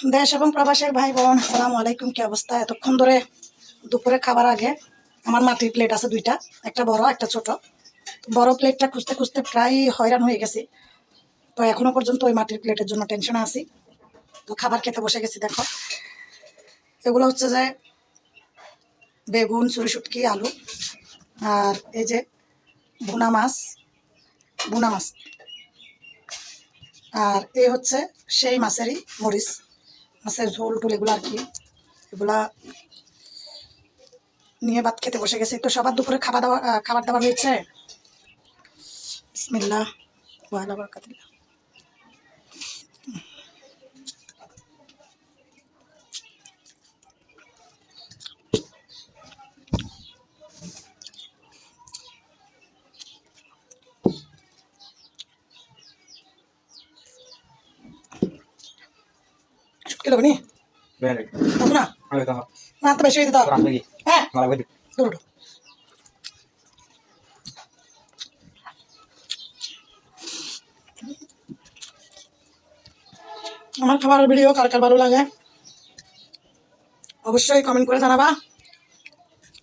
দেশ এবং প্রবাসের ভাই বোন আসসালামু আলাইকুম, কি অবস্থা? এতক্ষণ ধরে দুপুরে খাবার আগে আমার মাটির প্লেট আছে দুইটা, একটা বড়, একটা ছোট। বড় প্লেটটা খুঁজতে খুঁজতে প্রায় হয়রান হয়ে গেছি। তো এখনও পর্যন্ত ওই মাটির প্লেটের জন্য টেনশনে আছি। তো খাবার খেতে বসে গেছি, দেখো। এগুলো হচ্ছে যে বেগুন চুরি শুটকি, আলু আর এই যে ভুনা মাছ ভুনা মাছ। আর এই হচ্ছে সেই মাছেরই মরিচ। মাছের ঝোল টোল এগুলো আর কি। এগুলা নিয়ে ভাত খেতে বসে গেছে। তো সবার দুপুরে খাবার দাবার খাবার দাবার হয়েছে? বিসমিল্লা শুটকি দেবো নি Bene, দেবো না avete না তো বেশি দুটো আমার খাবার ভিডিও কার কার ভালো লাগে অবশ্যই কমেন্ট করে জানাবা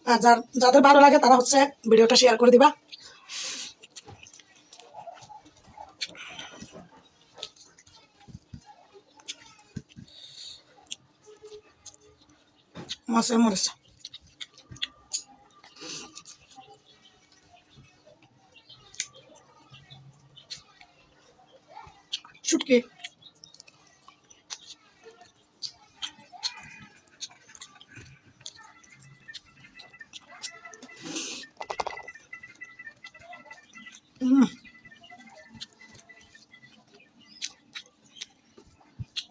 আর যার যাদের ভালো লাগে তারা হচ্ছে ভিডিওটা শেয়ার করে দিবা মাছের মরিচ শুটকি উম।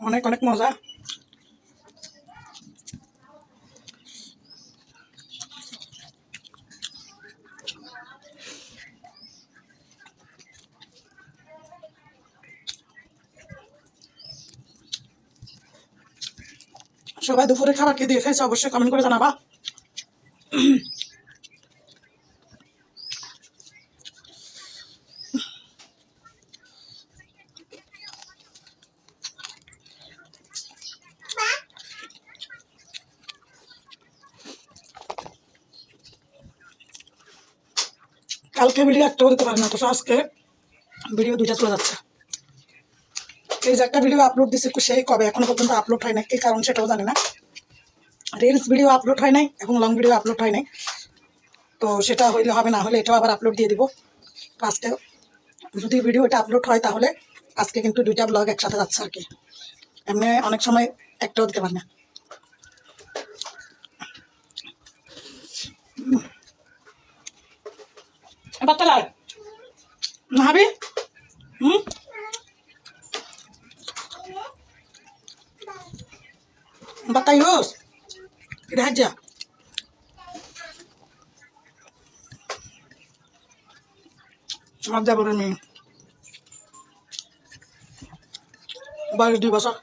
অনেক অনেক মজা সবাই দুপুরে খাবার কি দিয়ে খেয়েছে অবশ্যই কমেন্ট করে জানাবা। কালকে ভিডিও একটাও দিতে পারি না তো আজকে ভিডিও দুইটা চলে যাচ্ছে। এই যে একটা ভিডিও আপলোড দিছি সেই কবে? এখনও পর্যন্ত আপলোড হয় না এই কারণ সেটাও জানি না। রিলস ভিডিও আপলোড হয় নাই এবং লং ভিডিও আপলোড হয় নাই। তো সেটা হইলে হবে না হলে এটাও আবার আপলোড দিয়ে দিব। তো আজকে যদি ভিডিওটা আপলোড হয় তাহলে আজকে কিন্তু দুইটা ব্লগ একসাথে যাচ্ছে আর কি। এমনি অনেক সময় একটাও দিতে পারি না। বাচ্চা লাই Batayos. Raja. আমার যাবো মেয়ে বাড়ি দুই বছর